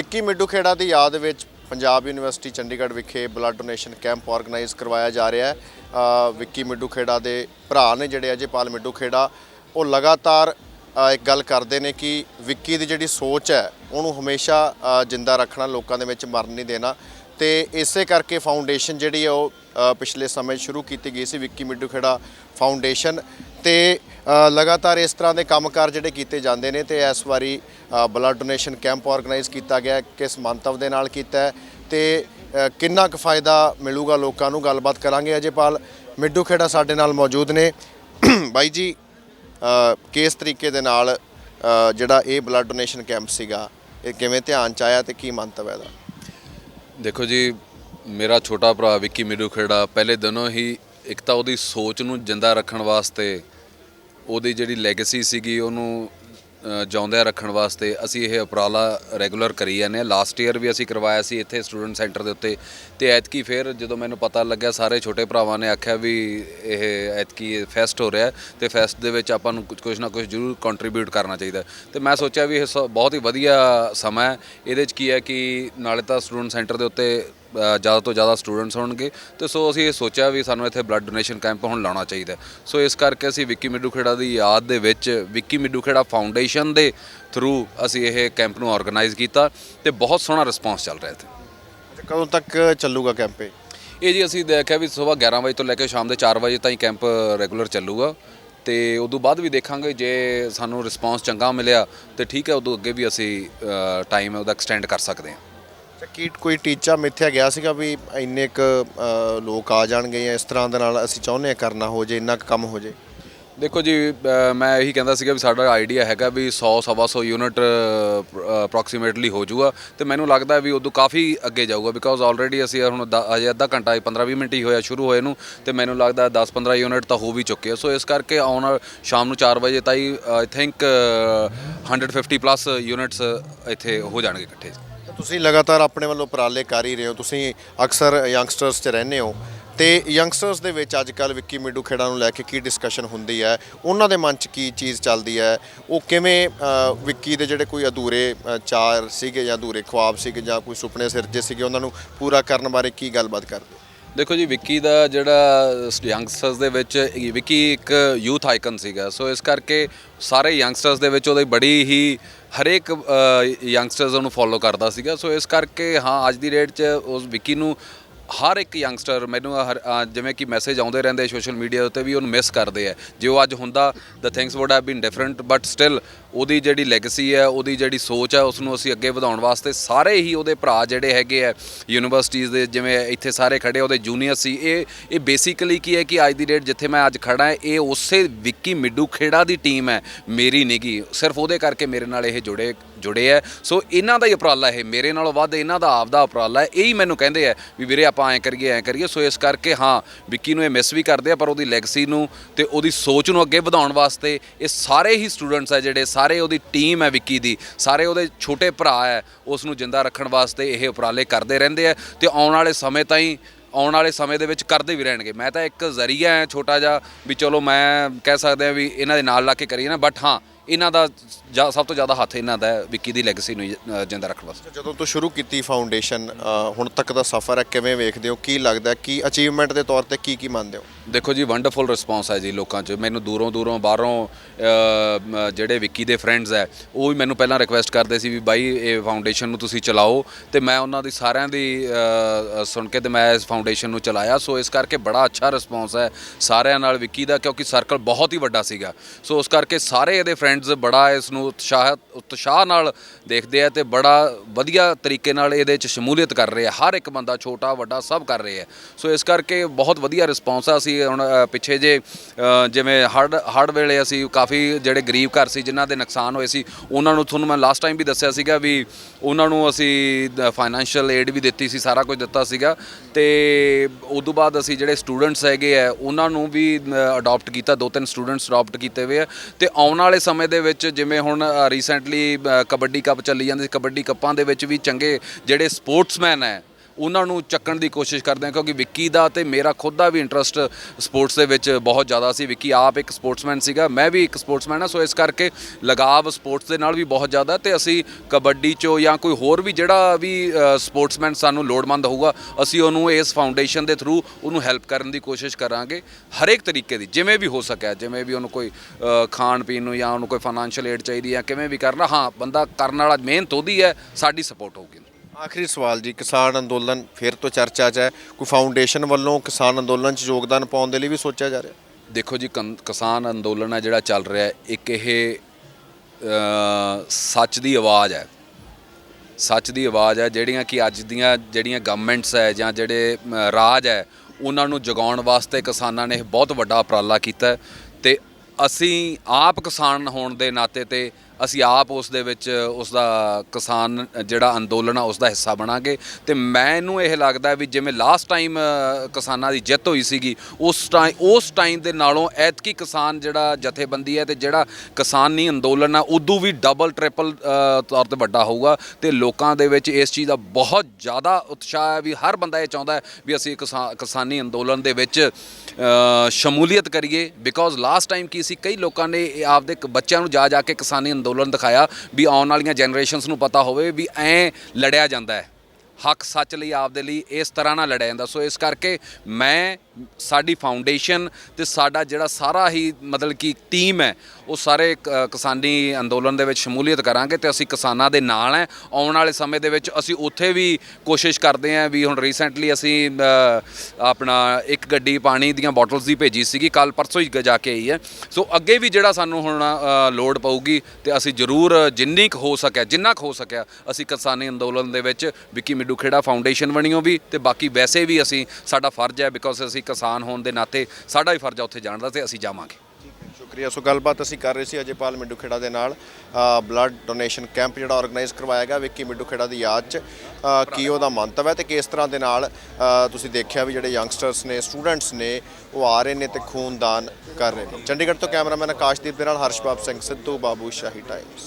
ਵਿੱਕੀ ਮਿੱਡੂ ਖੇੜਾ ਦੀ ਯਾਦ ਵਿੱਚ ਪੰਜਾਬ ਯੂਨੀਵਰਸਿਟੀ ਚੰਡੀਗੜ੍ਹ ਵਿਖੇ ਬਲੱਡ ਡੋਨੇਸ਼ਨ ਕੈਂਪ ਆਰਗੇਨਾਈਜ਼ ਕਰਵਾਇਆ ਜਾ ਰਿਹਾ ਹੈ। ਵਿੱਕੀ ਮਿੱਡੂ ਖੇੜਾ ਦੇ ਭਰਾ ਨੇ ਜਿਹੜੇ ਅਜੇਪਾਲ ਮਿੱਡੂ ਖੇੜਾ ਉਹ ਲਗਾਤਾਰ ਇੱਕ ਗੱਲ ਕਰਦੇ ਨੇ ਕਿ ਵਿੱਕੀ ਦੀ ਜਿਹੜੀ ਸੋਚ ਹੈ, ਉਹਨੂੰ ਹਮੇਸ਼ਾ ਜਿੰਦਾ ਰੱਖਣਾ, ਲੋਕਾਂ ਦੇ ਵਿੱਚ ਮਰਨ ਨਹੀਂ ਦੇਣਾ। ਤੇ ਇਸੇ ਕਰਕੇ ਫਾਊਂਡੇਸ਼ਨ ਜਿਹੜੀ ਹੈ, ਉਹ ਪਿਛਲੇ ਸਮੇਂ ਸ਼ੁਰੂ ਕੀਤੀ ਗਈ ਸੀ ਵਿੱਕੀ ਮਿੱਡੂ ਖੇੜਾ ਫਾਊਂਡੇਸ਼ਨ। ਤੇ ਲਗਾਤਾਰ ਇਸ ਤਰ੍ਹਾਂ ਦੇ ਕੰਮਕਾਰ ਜਿਹੜੇ ਕੀਤੇ ਜਾਂਦੇ ਨੇ, ਤੇ ਇਸ ਵਾਰੀ ਬਲੱਡ ਡੋਨੇਸ਼ਨ ਕੈਂਪ ਆਰਗੇਨਾਈਜ਼ ਕੀਤਾ ਗਿਆ, ਕਿਸ ਮੰਤਵ ਦੇ ਨਾਲ ਕੀਤਾ ਹੈ। ਤੇ ਕਿੰਨਾ ਕੁ ਫਾਇਦਾ ਮਿਲੂਗਾ ਲੋਕਾਂ ਨੂੰ, ਗੱਲਬਾਤ ਕਰਾਂਗੇ। ਅਜੇਪਾਲ ਮਿੱਡੂ ਖੇੜਾ ਸਾਡੇ ਨਾਲ ਮੌਜੂਦ ਨੇ। ਬਾਈ ਜੀ ਕਿਸ ਤਰੀਕੇ ਦੇ ਨਾਲ ਜਿਹੜਾ ਇਹ ਬਲੱਡ ਡੋਨੇਸ਼ਨ ਕੈਂਪ ਸੀਗਾ, ਇਹ ਕਿਵੇਂ ਧਿਆਨ ਚ ਆਇਆ ਤੇ ਕੀ ਮੰਤਵ ਹੈ ਇਹਦਾ? ਦੇਖੋ ਜੀ, ਮੇਰਾ ਛੋਟਾ ਭਰਾ ਵਿੱਕੀ ਮਿੱਡੂ ਖੇੜਾ ਪਹਿਲੇ ਦਿਨੋਂ ਹੀ ਇੱਕ ਤਾਂ ਉਹਦੀ ਸੋਚ ਨੂੰ ਜਿੰਦਾ ਰੱਖਣ ਵਾਸਤੇ ਉਹਦੀ ਜਿਹੜੀ ਲੈਗੇਸੀ ਸੀਗੀ, ਉਹਨੂੰ ਜਾਉਂਦਿਆਂ ਰੱਖਣ ਵਾਸਤੇ। ਅਸੀਂ ਇਹ ਉਪਰਾਲਾ ਰੈਗੂਲਰ ਕਰੀ ਜਾਂਦੇ ਹਾਂ। ਲਾਸਟ ਈਅਰ ਵੀ ਅਸੀਂ ਕਰਵਾਇਆ ਸੀ ਇੱਥੇ ਸਟੂਡੈਂਟ ਸੈਂਟਰ ਦੇ ਉੱਤੇ। ਤੇ ਐਤਕੀ ਫਿਰ ਜਦੋਂ ਮੈਨੂੰ ਪਤਾ ਲੱਗਿਆ, ਸਾਰੇ ਛੋਟੇ ਭਰਾਵਾਂ ਨੇ ਆਖਿਆ ਵੀ ਇਹ ਐਤਕੀ ਫੈਸਟ ਹੋ ਰਿਹਾ ਹੈ। ਤੇ ਫੈਸਟ ਦੇ ਵਿੱਚ ਆਪਾਂ ਨੂੰ ਕੁਝ ਕੁਝ ਨਾ ਕੁਝ ਜ਼ਰੂਰ ਕੰਟਰੀਬਿਊਟ ਕਰਨਾ ਚਾਹੀਦਾ ਤੇ ਮੈਂ ਸੋਚਿਆ ਵੀ ਇਹ ਸ- ਬਹੁਤ ਹੀ ਵਧੀਆ ਸਮਾਂ ਹੈ। ਇਹਦੇ 'ਚ ਕੀ ਹੈ ਕਿ ਨਾਲੇ ਤਾਂ ਸਟੂਡੈਂਟ ਸੈਂਟਰ ਦੇ ਉੱਤੇ ਜ਼ਿਆਦਾ ਤੋਂ ਜ਼ਿਆਦਾ ਸਟੂਡੈਂਟਸ ਹੋਣਗੇ। ਤੇ ਸੋ ਅਸੀਂ ਇਹ ਸੋਚਿਆ ਵੀ ਸਾਨੂੰ ਇੱਥੇ ਬਲੱਡ ਡੋਨੇਸ਼ਨ ਕੈਂਪ ਹੁਣ ਲਾਉਣਾ ਚਾਹੀਦਾ। ਸੋ ਇਸ ਕਰਕੇ ਅਸੀਂ ਵਿੱਕੀ ਮਿੱਡੂ ਖੇੜਾ ਦੀ ਯਾਦ ਦੇ ਵਿੱਚ ਵਿੱਕੀ ਮਿੱਡੂ ਖੇੜਾ ਫਾਊਂਡੇਸ਼ਨ ਦੇ ਥਰੂ ਅਸੀਂ ਇਹ ਕੈਂਪ ਨੂੰ ਆਰਗੇਨਾਈਜ਼ ਕੀਤਾ ਤੇ ਬਹੁਤ ਸੋਹਣਾ ਰਿਸਪਾਂਸ ਚੱਲ ਰਿਹਾ ਇੱਥੇ। ਕਦੋਂ ਤੱਕ ਚੱਲੂਗਾ ਕੈਂਪ ਇਹ? ਇਹ ਜੀ ਅਸੀਂ ਦੇਖਿਆ ਵੀ ਸਵੇਰ 11 ਵਜੇ ਤੋਂ ਲੈ ਕੇ ਸ਼ਾਮ ਦੇ 4 ਵਜੇ ਤਾਈਂ ਕੈਂਪ ਰੈਗੂਲਰ ਚੱਲੂਗਾ। ਤੇ ਉਦੋਂ ਬਾਅਦ ਵੀ ਦੇਖਾਂਗੇ ਜੇ ਸਾਨੂੰ ਰਿਸਪਾਂਸ ਚੰਗਾ ਮਿਲਿਆ ਤੇ ਠੀਕ ਹੈ ਉਦੋਂ ਅੱਗੇ ਵੀ ਅਸੀਂ ਟਾਈਮ ਉਹਦਾ ਐਕਸਟੈਂਡ ਕਰ ਸਕਦੇ ਹਾਂ। ਕੀ ਕੋਈ ਟੀਚਾ ਮਿੱਥਿਆ ਗਿਆ ਸੀਗਾ ਵੀ ਇੰਨੇ ਕ ਲੋਕ ਆ ਜਾਣਗੇ ਜਾਂ ਇਸ ਤਰ੍ਹਾਂ ਦੇ ਨਾਲ ਅਸੀਂ ਚਾਹੁੰਦੇ ਹਾਂ ਕਰਨਾ ਹੋ ਜੇ ਇੰਨਾ ਕੁ ਕੰਮ ਹੋ ਜੇ? ਦੇਖੋ ਜੀ ਅ, ਮੈਂ ਇਹੀ ਕਹਿੰਦਾ ਸੀਗਾ ਵੀ ਸਾਡਾ ਆਈਡੀਆ ਹੈਗਾ ਵੀ 100 ਸਵਾ 100 ਯੂਨਿਟ ਅਪਰੋਕਸੀਮੇਟਲੀ ਹੋ ਜਾਊਗਾ ਤੇ ਮੈਨੂੰ ਲੱਗਦਾ ਵੀ ਉਦੋਂ ਕਾਫੀ ਅੱਗੇ ਜਾਊਗਾ ਬਿਕਾਜ਼ ਆਲਰੇਡੀ ਅਸੀਂ ਹੁਣ ਦ- ਹਜੇ ਅੱਧਾ ਘੰਟਾ 15-20 ਮਿੰਟ ਹੀ ਹੋਇਆ ਸ਼ੁਰੂ ਹੋਏ ਨੂੰ ਤੇ ਮੈਨੂੰ ਲੱਗਦਾ 10-15 ਯੂਨਿਟ ਤਾਂ ਹੋ ਵੀ ਚੁੱਕੇ ਆ। ਸੋ ਇਸ ਕਰਕੇ ਆਉਣ ਵਾਲ- ਸ਼ਾਮ ਨੂੰ 4 ਵਜੇ ਤਾਈ ਆਈ ਥਿੰਕ 150 ਪਲੱਸ ਯੂਨਿਟਸ ਇੱਥੇ ਹੋ ਜਾਣਗੇ ਇਕੱਠੇ। ਤੁਸੀਂ ਲਗਾਤਾਰ ਆਪਣੇ ਵੱਲੋਂ ਉਪਰਾਲੇ ਕਰ ਹੀ ਰਹੇ ਹੋ ਤੁਸੀਂ ਅਕਸਰ ਯੰਗਸਟਰਸ 'ਚ ਰਹਿੰਦੇ ਹੋ। ਤੇ ਯੰਗਸਟਰਸ ਦੇ ਵਿੱਚ ਅੱਜ ਕੱਲ ਵਿੱਕੀ ਮਿੱਡੂ ਖੇੜਾ ਨੂੰ ਲੈ ਕੇ ਕੀ ਡਿਸਕਸ਼ਨ ਹੁੰਦੀ ਹੈ? ਉਹਨਾਂ ਦੇ ਮਨ 'ਚ ਕੀ ਚੀਜ਼ ਚੱਲਦੀ ਹੈ? ਉਹ ਕਿਵੇਂ ਅ, ਵਿੱਕੀ ਦੇ ਜਿਹੜੇ ਕੋਈ ਅਧੂਰੇ ਅ, ਚਾਰ ਸੀਗੇ ਜਾਂ ਅਧੂਰੇ ਖੁਆਬ ਸੀਗੇ ਜਾਂ ਕੋਈ ਸੁਪਨੇ ਸਿਰਜੇ ਸੀਗੇ ਉਹਨਾਂ ਨੂੰ ਪੂਰਾ ਕਰਨ ਬਾਰੇ ਕੀ ਗੱਲਬਾਤ ਕਰਦੇ ਦੇਖੋ ਜੀ, ਵਿੱਕੀ ਦਾ ਜਿਹੜਾ ਯੰਗਸਟਰਸ ਦੇ ਵਿੱਚ ਵਿੱਕੀ ਇੱਕ ਯੂਥ ਆਈਕਨ ਸੀਗਾ। ਸੋ ਇਸ ਕਰਕੇ ਸਾਰੇ ਯੰਗਸਟਰਸ ਦੇ ਵਿੱਚ ਉਹਦੀ ਬੜੀ ਹੀ ਹਰੇਕ ਯੰਗਸਟਰਸ ਉਹਨੂੰ ਫੋਲੋ ਕਰਦਾ ਸੀਗਾ। ਸੋ ਇਸ ਕਰਕੇ, ਹਾਂ, ਅੱਜ ਦੀ ਡੇਟ 'ਚ ਉਸ ਵਿੱਕੀ ਨੂੰ ਹਰ ਇੱਕ ਯੰਗਸਟਰ ਮੈਨੂੰ ਹਰ- ਅ, ਜਿਵੇਂ ਕਿ ਮੈਸੇਜ ਆਉਂਦੇ ਰਹਿੰਦੇ ਸੋਸ਼ਲ ਮੀਡੀਆ ਉੱਤੇ ਵੀ ਉਹਨੂੰ ਮਿਸ ਕਰਦੇ ਆ। ਜੇ ਉਹ ਅੱਜ ਹੁੰਦਾ the things would have been different but still ਉਹਦੀ ਜਿਹੜੀ ਲੈਗੇਸੀ ਹੈ ਉਹਦੀ ਜਿਹੜੀ ਸੋਚ ਹੈ ਉਸ ਨੂੰ ਅਸੀਂ ਅੱਗੇ ਵਧਾਉਣ ਵਾਸਤੇ ਸਾਰੇ ਹੀ ਉਹਦੇ ਭਰਾ ਜਿਹੜੇ ਹੈਗੇ ਆ ਯੂਨੀਵਰਸਿਟੀਜ਼ ਦੇ ਜਿਵੇਂ ਇੱਥੇ ਸਾਰੇ ਖੜੇ ਉਹਦੇ ਜੂਨੀਅਰ ਸੀ ਇਹ ਇਹ ਬੇਸਿਕਲੀ ਕੀ ਹੈ ਕਿ ਅੱਜ ਦੀ ਡੇਟ ਜਿੱਥੇ ਮੈਂ ਅੱਜ ਖੜਾ ਹਾਂ ਇਹ ਉਸੇ ਵਿੱਕੀ ਮਿੱਡੂ ਖੇੜਾ ਦੀ ਟੀਮ ਹੈ ਮੇਰੀ ਨਿਗੀ। ਸਿਰਫ ਉਹਦੇ ਕਰਕੇ ਮੇਰੇ ਨਾਲ ਇਹ ਜੁੜੇ ਜੁੜੇ ਹੈ ਸੋ ਇਹਨਾਂ ਦਾ ਹੀ ਉਪਰਾਲਾ ਇਹ, ਮੇਰੇ ਨਾਲੋਂ ਵੱਧ ਇਹਨਾਂ ਦਾ ਆਪਦਾ ਉਪਰਾਲਾ ਹੈ ਇਹ ਹੀ ਮੈਨੂੰ ਕਹਿੰਦੇ ਆ ਵੀ ਵੀਰੇ ਆਪਾਂ ਐਂ ਕਰੀਏ ਐਂ ਕਰੀਏ। ਸੋ ਇਸ ਕਰਕੇ ਹਾਂ, ਵਿੱਕੀ ਨੂੰ ਇਹ ਮਿਸ ਵੀ ਕਰਦੇ ਆ, ਪਰ ਉਹਦੀ ਲੈਗਸੀ ਨੂੰ ਤੇ ਉਹਦੀ ਸੋਚ ਨੂੰ ਅੱਗੇ ਵਧਾਉਣ ਵਾਸਤੇ ਇਹ ਸਾਰੇ ਹੀ ਸਟੂਡੈਂਟਸ ਆ ਜਿਹੜੇ, ਸਾਰੇ ਉਹਦੀ ਟੀਮ ਹੈ ਵਿੱਕੀ ਦੀ, ਸਾਰੇ ਉਹਦੇ ਛੋਟੇ ਭਰਾ ਹੈ ਉਸ ਨੂੰ ਜਿੰਦਾ ਰੱਖਣ ਵਾਸਤੇ ਇਹ ਉਪਰਾਲੇ ਕਰਦੇ ਰਹਿੰਦੇ ਆ ਤੇ ਆਉਣ ਵਾਲੇ ਸਮੇਂ ਤਾਈਂ, ਆਉਣ ਵਾਲੇ ਸਮੇਂ ਦੇ ਵਿੱਚ ਕਰਦੇ ਵੀ ਰਹਿਣਗੇ। ਮੈਂ ਤਾਂ ਇੱਕ ਜ਼ਰੀਆ ਹੈ ਛੋਟਾ ਜਿਹਾ ਵੀ ਚਲੋ ਮੈਂ ਕਹਿ ਸਕਦੇ ਆ ਵੀ ਇਹਨਾਂ ਦੇ ਨਾਲ ਲਾ ਕੇ ਕਰੀਏ ਨਾ ਬਟ ਹਾਂ ਇਹਨਾਂ ਦਾ ਜਾ- ਸਭ ਤੋਂ ਜ਼ਿਆਦਾ ਹੱਥ ਇਹਨਾਂ ਦਾ ਹੈ ਵਿੱਕੀ ਦੀ ਲੈਗੇਸੀ ਨੂੰ ਅ, ਜਿੰਦਾ ਰੱਖਣ ਵਾਸਤੇ। ਜਦੋਂ ਤੋਂ ਸ਼ੁਰੂ ਕੀਤੀ ਫਾਊਂਡੇਸ਼ਨ ਹੁਣ ਤੱਕ ਦਾ ਸਫ਼ਰ ਹੈ ਕਿਵੇਂ ਵੇਖਦੇ ਹੋ? ਕੀ ਲੱਗਦਾ? ਕੀ ਅਚੀਵਮੈਂਟ ਦੇ ਤੌਰ ਤੇ ਕੀ ਕੀ ਮੰਨਦੇ ਹੋ? ਦੇਖੋ ਜੀ ਵੰਡਰਫੁਲ ਰਿਸਪੌਂਸ ਹੈ ਜੀ ਲੋਕਾਂ 'ਚ। ਮੈਨੂੰ ਦੂਰੋਂ ਦੂਰੋਂ ਬਾਹਰੋਂ ਅ, ਮ, ਜਿਹੜੇ ਵਿੱਕੀ ਦੇ ਫਰੈਂਡਸ ਹੈ ਉਹ ਵੀ ਮੈਨੂੰ ਪਹਿਲਾਂ ਰਿਕੁਐਸਟ ਕਰਦੇ ਸੀ ਵੀ ਬਾਈ ਇਹ ਫਾਊਂਡੇਸ਼ਨ ਨੂੰ ਤੁਸੀਂ ਚਲਾਓ। ਤੇ ਮੈਂ ਉਹਨਾਂ ਦੀ ਸਾਰਿਆਂ ਦੀ ਅ, ਅ, ਸੁਣ ਕੇ ਤੇ ਮੈਂ ਇਸ ਫਾਊਂਡੇਸ਼ਨ ਨੂੰ ਚਲਾਇਆ। ਸੋ ਇਸ ਕਰਕੇ ਬੜਾ ਅੱਛਾ ਰਿਸਪੌਂਸ ਹੈ ਸਾਰਿਆਂ ਨਾਲ ਵਿੱਕੀ ਦਾ ਕਿਉਂਕਿ ਸਰਕਲ ਬਹੁਤ ਹੀ ਵੱਡਾ ਸੀਗਾ। ਸੋ ਉਸ ਕਰਕੇ ਸਾਰੇ ਇਹਦੇ ਫਰੈਂਡਸ ਬੜਾ ਇਸ ਨੂੰ ਉਤਸ਼ਾਹ ਉਤਸ਼ਾਹ ਨਾਲ ਦੇਖਦੇ ਆ ਤੇ ਬੜਾ ਵਧੀਆ ਤਰੀਕੇ ਨਾਲ ਇਹਦੇ 'ਚ ਸ਼ਮੂਲੀਅਤ ਕਰ ਰਹੇ ਆ। ਹਰ ਇੱਕ ਬੰਦਾ ਛੋਟਾ, ਵੱਡਾ ਸਭ ਕਰ ਰਹੇ ਆ। ਸੋ ਇਸ ਕਰਕੇ ਬਹੁਤ ਵਧੀਆ ਰਿਸਪੌਂਸ ਆ ਅਸੀਂ ਹੁਣ ਪਿੱਛੇ ਜੇ ਜਿਵੇਂ ਹੜ ਹੜ ਵੇਲੇ ਅਸੀਂ ਕਾਫੀ ਜਿਹੜੇ ਗਰੀਬ ਘਰ ਸੀ ਜਿਨ੍ਹਾਂ ਦੇ ਨੁਕਸਾਨ ਹੋਏ ਸੀ, ਉਹਨਾਂ ਨੂੰ ਤੁਹਾਨੂੰ ਮੈਂ ਲਾਸਟ ਟਾਈਮ ਵੀ ਦੱਸਿਆ ਸੀਗਾ ਵੀ ਉਹਨਾਂ ਨੂੰ ਅਸੀਂ ਫਾਈਨੈਂਸ਼ੀਅਲ ਏਡ ਵੀ ਦਿੱਤੀ ਸੀ, ਸਾਰਾ ਕੁਝ ਦਿੱਤਾ ਸੀਗਾ। ਤੇ ਉਸ ਤੋਂ ਬਾਅਦ ਅਸੀਂ ਜਿਹੜੇ ਸਟੂਡੈਂਟਸ ਹੈਗੇ ਆ, ਉਹਨਾਂ ਨੂੰ ਵੀ ਅਡਾਪਟ ਕੀਤਾ, ਦੋ ਤਿੰਨ ਸਟੂਡੈਂਟਸ ਅਡਾਪਟ ਕੀਤੇ ਹੋਏ ਆ। ਤੇ ਆਉਣ ਵਾਲੇ ਸਮੇਂ ਦੇ ਵਿੱਚ ਜਿਵੇਂ ਹੁਣ ਰੀਸੈਂਟਲੀ ਕਬੱਡੀ ਕੱਪ ਚੱਲੀ ਜਾਂਦੇ ਸੀ, ਕਬੱਡੀ ਕੱਪਾਂ ਦੇ ਵਿੱਚ ਵੀ ਚੰਗੇ ਜਿਹੜੇ ਸਪੋਰਟਸਮੈਨ ਹੈ ਉਹਨਾਂ ਨੂੰ ਚੱਕਣ ਦੀ ਕੋਸ਼ਿਸ਼ ਕਰਦੇ ਹਾਂ, ਕਿਉਂਕਿ ਵਿੱਕੀ ਦਾ ਤੇ ਮੇਰਾ ਖੁਦ ਦਾ ਵੀ ਇੰਟਰਸਟ ਸਪੋਰਟਸ ਦੇ ਵਿੱਚ ਬਹੁਤ ਜ਼ਿਆਦਾ ਸੀ। ਵਿੱਕੀ ਆਪ ਇੱਕ ਸਪੋਰਟਸਮੈਨ ਸੀਗਾ, ਮੈਂ ਵੀ ਇੱਕ ਸਪੋਰਟਸਮੈਨ ਹਾਂ, ਸੋ ਇਸ ਕਰਕੇ ਲਗਾਵ ਸਪੋਰਟਸ ਦੇ ਨਾਲ ਵੀ ਬਹੁਤ ਜ਼ਿਆਦਾ ਤੇ ਅਸੀਂ ਕਬੱਡੀ ਚੋਂ ਜਾਂ ਕੋਈ ਹੋਰ ਵੀ ਜਿਹੜਾ ਵੀ ਸਪੋਰਟਸਮੈਨ ਸਾਨੂੰ ਲੋੜਮੰਦ ਹੋਊਗਾ, ਅਸੀਂ ਉਹਨੂੰ ਇਸ ਫਾਊਂਡੇਸ਼ਨ ਦੇ ਥਰੂ ਉਹਨੂੰ ਹੈਲਪ ਕਰਨ ਦੀ ਕੋਸ਼ਿਸ਼ ਕਰਾਂਗੇ, ਹਰੇਕ ਤਰੀਕੇ ਦੀ, ਜਿਵੇਂ ਵੀ ਹੋ ਸਕਿਆ, ਜਿਵੇਂ ਵੀ ਉਹਨੂੰ ਕੋਈ ਖਾਣ ਪੀਣ ਨੂੰ ਜਾਂ ਉਹਨੂੰ ਕੋਈ ਫਾਈਨੈਂਸ਼ੀਅਲ ਏਡ ਚਾਹੀਦੀ ਹੈ, ਕਿਵੇਂ ਵੀ ਕਰਨਾ, ਹਾਂ, ਬੰਦਾ ਕਰਨ ਵਾਲਾ ਮਿਹਨਤ ਉਹਦੀ ਹੈ, ਸਾਡੀ ਸਪੋਰਟ ਹੋਊਗੀ। ਆਖਰੀ ਸਵਾਲ ਜੀ ਕਿਸਾਨ ਅੰਦੋਲਨ ਫਿਰ ਤੋਂ ਚਰਚਾ 'ਚ ਹੈ। ਕੋਈ ਫਾਊਂਡੇਸ਼ਨ ਵੱਲੋਂ ਕਿਸਾਨ ਅੰਦੋਲਨ 'ਚ ਯੋਗਦਾਨ ਪਾਉਣ ਦੇ ਲਈ ਵੀ ਸੋਚਿਆ ਜਾ ਰਿਹਾ? ਦੇਖੋ ਜੀ ਕੰ- ਕਿਸਾਨ ਅੰਦੋਲਨ ਹੈ ਜਿਹੜਾ ਚੱਲ ਰਿਹਾ ਹੈ, ਇੱਕ ਇਹ ਅ, ਸੱਚ ਦੀ ਆਵਾਜ਼ ਹੈ। ਸੱਚ ਦੀ ਆਵਾਜ਼ ਹੈ ਜਿਹੜੀਆਂ ਕਿ ਅੱਜ ਦੀਆਂ ਜਿਹੜੀਆਂ ਗਵਰਨਮੈਂਟਸ ਹੈ ਜਾਂ ਜਿਹੜੇ ਅਮ, ਰਾਜ ਹੈ ਉਹਨਾਂ ਨੂੰ ਜਗਾਉਣ ਵਾਸਤੇ ਕਿਸਾਨਾਂ ਨੇ ਇਹ ਬਹੁਤ ਵੱਡਾ ਉਪਰਾਲਾ ਕੀਤਾ ਹੈ। ਤੇ ਅਸੀਂ ਆਪ ਕਿਸਾਨ ਹੋਣ ਦੇ ਨਾਤੇ ਤੇ ਅਸੀਂ ਆਪ ਉਸ ਦੇ ਵਿੱਚ, ਉਸ ਦਾ ਕਿਸਾਨ ਜਿਹੜਾ ਅੰਦੋਲਨ ਆ, ਉਸ ਦਾ ਹਿੱਸਾ ਬਣਾਂਗੇ। ਤੇ ਮੈਨੂੰ ਇਹ ਲੱਗਦਾ ਵੀ ਜਿਵੇਂ ਲਾਸਟ ਟਾਈਮ ਕਿਸਾਨਾਂ ਦੀ ਜਿੱਤ ਹੋਈ ਸੀਗੀ, ਉਸ ਟਾਈਮ ਉਸ ਟਾਈਮ ਦੇ ਨਾਲੋਂ ਐਤਕੀ ਕਿਸਾਨ ਜਿਹੜਾ ਜਥੇਬੰਦੀ ਹੈ ਤੇ ਜਿਹੜਾ ਕਿਸਾਨੀ ਅੰਦੋਲਨ ਆ, ਉਦੋਂ ਵੀ ਡਬਲ ਟ੍ਰਿਪਲ ਤੌਰ ਤੇ ਵੱਡਾ ਹੋਊਗਾ। ਤੇ ਲੋਕਾਂ ਦੇ ਵਿੱਚ ਇਸ ਚੀਜ਼ ਦਾ ਬਹੁਤ ਜ਼ਿਆਦਾ ਉਤਸ਼ਾਹ ਹੈ ਵੀ ਹਰ ਬੰਦਾ ਇਹ ਚਾਹੁੰਦਾ ਹੈ ਵੀ ਅਸੀਂ ਕਿਸਾ- ਕਿਸਾਨੀ ਅੰਦੋਲਨ ਦੇ ਵਿੱਚ ਸ਼ਮੂਲੀਅਤ ਕਰੀਏ। ਬਿਕੋਜ਼ ਲਾਸਟ ਟਾਈਮ ਕੀ ਸੀ, ਕਈ ਲੋਕਾਂ ਨੇ ਆਪਦੇ ਬੱਚਿਆਂ ਨੂੰ ਜਾ ਜਾ ਕੇ ਕਿਸਾਨੀ ਅੰਦੋਲਨ ਅੰਦੋਲਨ ਦਿਖਾਇਆ ਵੀ ਆਉਣ ਵਾਲੀਆਂ ਜਨਰੇਸ਼ਨਸ ਨੂੰ ਪਤਾ ਹੋਵੇ ਵੀ ਐਂ ਲੜਿਆ ਜਾਂਦਾ ਹੈ। ਹੱਕ ਸੱਚ ਲਈ ਆਪਦੇ ਲਈ ਇਸ ਤਰ੍ਹਾਂ ਨਾਲ ਲੜਿਆ ਜਾਂਦਾ। ਸੋ ਇਸ ਕਰਕੇ ਮੈਂ ਸਾਡੀ ਫਾਊਂਡੇਸ਼ਨ ਤੇ ਸਾਡਾ ਜਿਹੜਾ ਸਾਰਾ ਹੀ ਮਤਲਬ ਕਿ ਟੀਮ ਹੈ ਉਹ ਸਾਰੇ ਕ- ਕਿਸਾਨੀ ਅੰਦੋਲਨ ਦੇ ਵਿੱਚ ਸ਼ਮੂਲੀਅਤ ਕਰਾਂਗੇ ਤੇ ਅਸੀਂ ਕਿਸਾਨਾਂ ਦੇ ਨਾਲ ਹੈ। ਆਉਣ ਵਾਲੇ ਸਮੇਂ ਦੇ ਵਿੱਚ ਅਸੀਂ ਉੱਥੇ ਵੀ ਕੋਸ਼ਿਸ਼ ਕਰਦੇ ਹਾਂ ਵੀ ਹੁਣ ਰੀਸੈਂਟਲੀ ਅਸੀਂ ਅ, ਆਪਣਾ ਇੱਕ ਗੱਡੀ ਪਾਣੀ ਦੀਆਂ ਬੋਟਲਸ ਦੀ ਭੇਜੀ ਸੀਗੀ ਕੱਲ ਪਰਸੋਂ ਹੀ ਗ ਜਾ ਕੇ ਆਈ ਹੈ। ਸੋ ਅੱਗੇ ਵੀ ਜਿਹੜਾ ਸਾਨੂੰ ਹੁਣ ਅ, ਲੋੜ ਪਊਗੀ ਤੇ ਅਸੀਂ ਜ਼ਰੂਰ ਜਿੰਨੀ ਕੁ ਹੋ ਸਕਿਆ ਜਿੰਨਾ ਕੁ ਹੋ ਸਕਿਆ ਅਸੀਂ ਕਿਸਾਨੀ ਅੰਦੋਲਨ ਦੇ ਵਿੱਚ ਵਿੱਕੀ ਮਿੱਡੂ ਖੇੜਾ ਫਾਊਂਡੇਸ਼ਨ ਬਣੀਓ ਵੀ ਤੇ ਬਾਕੀ ਵੈਸੇ ਵੀ ਅਸੀਂ ਸਾਡਾ ਫਰਜ਼ ਹੈ ਬਿਕੋਜ਼ ਅਸੀਂ ਕਿਸਾਨ ਹੋਣ ਦੇ ਨਾਤੇ ਸਾਡਾ ਵੀ ਫਰਜ਼ ਹੈ ਉੱਥੇ ਜਾਣ ਦਾ ਤੇ ਅਸੀਂ ਜਾਵਾਂਗੇ। ਸ਼ੁਕਰੀਆ। ਸੋ ਗੱਲਬਾਤ ਅਸੀਂ ਕਰ ਰਹੇ ਸੀ ਅਜੇਪਾਲ ਮਿੱਡੂ ਖੇੜਾ ਦੇ ਨਾਲ। ਬਲੱਡ ਡੋਨੇਸ਼ਨ ਕੈਂਪ ਜਿਹੜਾ ਆਰਗੇਨਾਈਜ਼ ਕਰਵਾਇਆ ਗਿਆ, ਵਿੱਕੀ ਮਿੱਡੂ ਖੇੜਾ ਦੀ ਯਾਦ 'ਚ। ਕੀ ਉਹਦਾ ਮੰਤਵ ਹੈ ਤੇ ਕਿਸ ਤਰ੍ਹਾਂ ਦੇ ਨਾਲ ਤੁਸੀਂ ਦੇਖਿਆ ਵੀ ਜਿਹੜੇ ਯੰਗਸਟਰਸ ਨੇ ਸਟੂਡੈਂਟਸ ਨੇ, ਉਹ ਆ ਰਹੇ ਨੇ ਤੇ ਖੂਨਦਾਨ ਕਰ ਰਹੇ ਨੇ। ਚੰਡੀਗੜ੍ਹ ਤੋਂ ਕੈਮਰਾਮੈਨ ਆਕਾਸ਼ਦੀਪ ਦੇ ਨਾਲ ਹਰਸ਼ਬਾਬ ਸਿੰਘ ਸਿੱਧੂ, ਬਾਬੂ ਸ਼ਾਹੀ ਟਾਈਮਸ